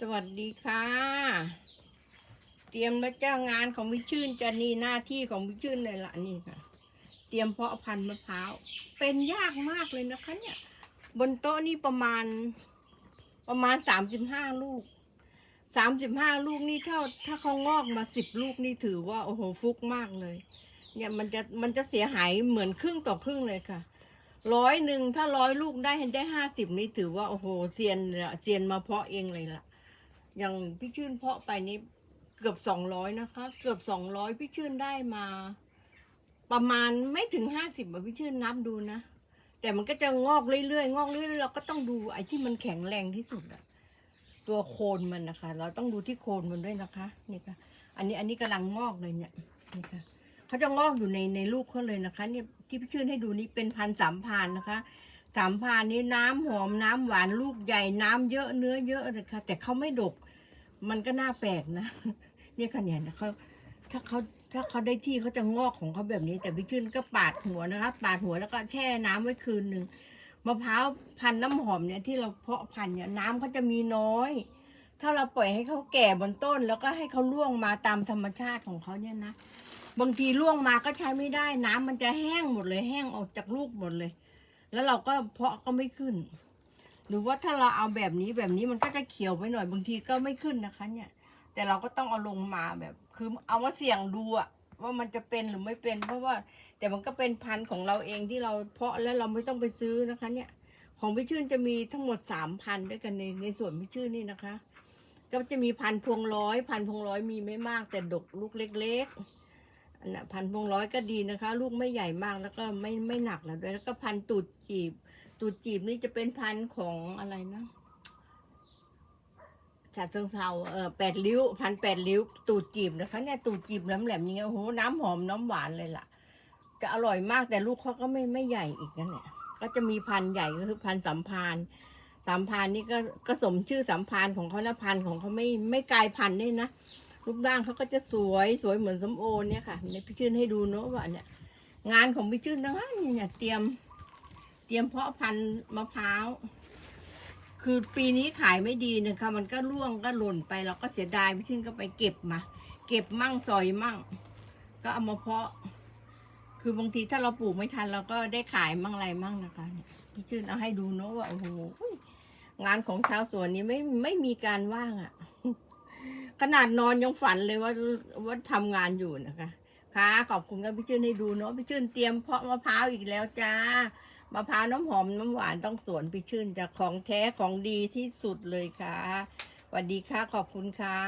สวัสดีค่ะ เตรียมแล้วเจ้างานของวิชื่นจะนี่หน้าที่ของวิชื่นเลยละนี่ค่ะ เตรียมเพาะพันธุ์มะพร้าว เป็นยากมากเลยนะคะเนี่ย บนโต๊ะนี่ประมาณประมาณสามสิบห้าลูกสามสิบห้าลูกนี่ถ้าถ้าเขางอกมาสิบลูกนี่ถือว่าโอ้โหฟุกมากเลย เนี่ยมันจะมันจะเสียหายเหมือนครึ่งต่อครึ่งเลยค่ะร้อยหนึ่งถ้าร้อยลูกได้ได้ห้าสิบนี่ถือว่าโอ้โหเซียนเลยอะเซียนมาเพาะเองเลยล่ะ อย่างพี่ชื่นเพาะไปนี่เกือบสองร้อยนะคะ เกือบสองร้อยพี่ชื่นได้มา ประมาณไม่ถึงห้าสิบอะพี่ชื่นนับดูนะ แต่มันก็จะงอกเรื่อยๆงอกเรื่อยๆเราก็ต้องดูไอ้ที่มันแข็งแรงที่สุดอะตัวโคนมันนะคะ เราต้องดูที่โคนมันด้วยนะคะนี่ค่ะ อันนี้อันนี้กำลังงอกเลยเนี่ยนี่ค่ะเขาจะงอกอยู่ในในลูกเขาเลยนะคะเนี่ยที่พี่ชื่นให้ดูนี่เป็นพันสามพานนะคะสามพานนี้น้ำหอมน้ำหวานลูกใหญ่น้ำเยอะเนื้อเยอะเลยค่ะแต่เขาไม่ดก มันก็น่าแปลกนะเนี่ยค่ะเนี่ยเขาถ้าเขาถ้าเขาได้ที่เขาจะงอกของเขาแบบนี้ แต่พี่ชื่นก็ปาดหัวนะคะปาดหัวแล้วก็แช่น้ำไว้คืนหนึ่งมะพร้าวพันน้ำหอมเนี่ยที่เราเพาะพันเนี่ยน้ำเขาจะมีน้อย ถ้าเราปล่อยให้เขาแก่บนต้น แล้วก็ให้เขาล่วงมาตามธรรมชาติของเขาเนี่ยนะบางทีล่วงมาก็ใช้ไม่ได้ น้ำมันจะแห้งหมดเลย แห้งออกจากลูกหมดเลย แล้วเราก็เพาะก็ไม่ขึ้น หรือว่าถ้าเราเอาแบบนี้แบบนี้มันก็จะเขียวไปหน่อยบางทีก็ไม่ขึ้นนะคะ เนี่ย แต่เราก็ต้องเอาลงมาแบบ คือเอามาเสี่ยงดูอะว่ามันจะเป็นหรือไม่เป็น เพราะว่าแต่มันก็เป็นพันธุ์ของเราเองที่เราเพาะแล้วเราไม่ต้องไปซื้อนะคะ เนี่ย ของพี่ชื่นจะมีทั้งหมดสามพันด้วยกันในในส่วนพี่ชื่นนี่นะคะ ก็จะมีพันพวงร้อยพันพวงร้อยมีไม่มาก แต่ดกลูกเล็กๆอันน่ะพันพวงร้อยก็ดีนะคะ ลูกไม่ใหญ่มากแล้วก็ไม่ไม่หนักแล้วด้วยแล้วก็พันตูดจีบ ตูดจีบนี่จะเป็นพันของอะไรนะฉาเชิงเทาเออแปดริ้วพันแปดริ้ว ตูดจีบนะคะเนี่ยตูดจีบแหลมๆอย่างเงี้ยโอ้โหน้ำหอมน้ำหวานเลยล่ะ จะอร่อยมากแต่ลูกเขาก็ไม่ไม่ใหญ่อีกนั่นแหละก็จะมีพันธุ์ใหญ่ก็คือพันธุ์สัมพานธ์สัมพานธ์นี่ก็ก็สมชื่อสัมพานธ์ของเขานะพันธุ์ของเขาไม่ไม่กลายพันธุ์ด้วยนะรูปร่างเขาก็จะสวยสวยเหมือนสมโอเนี่ยค่ะในพี่ชื่นให้ดูเนาะว่าเนี่ยงานของพี่ชื่นนะเนี่ยเตรียม เตรียมเพาะพันธุ์มะพร้าว คือปีนี้ขายไม่ดีนะคะมันก็ร่วงก็หล่นไปเราก็เสียดายพี่ชื่นก็ไปเก็บมา เก็บมั่งซอยมั่ง ก็เอามาเพาะ คือบางทีถ้าเราปลูกไม่ทันเราก็ได้ขายมั่งอะไรมั่งนะคะพี่ชื่นเอาให้ดูเนาะว่าโอ้โหงานของชาวสวนนี้ไม่ไม่มีการว่างอะ่ะ ขนาดนอนยังฝันเลยว่าว่าทำงานอยู่นะคะ ค่ะขอบคุณนะพี่ชื่นให้ดูเนาะพี่ชื่นเตรียมเพาะมะพร้าวอีกแล้วจ้า มะพร้าวน้ำหอมน้ำหวานต้องสวนพิชื่นจากของแท้ของดีที่สุดเลยค่ะสวัสดีค่ะขอบคุณค่ะ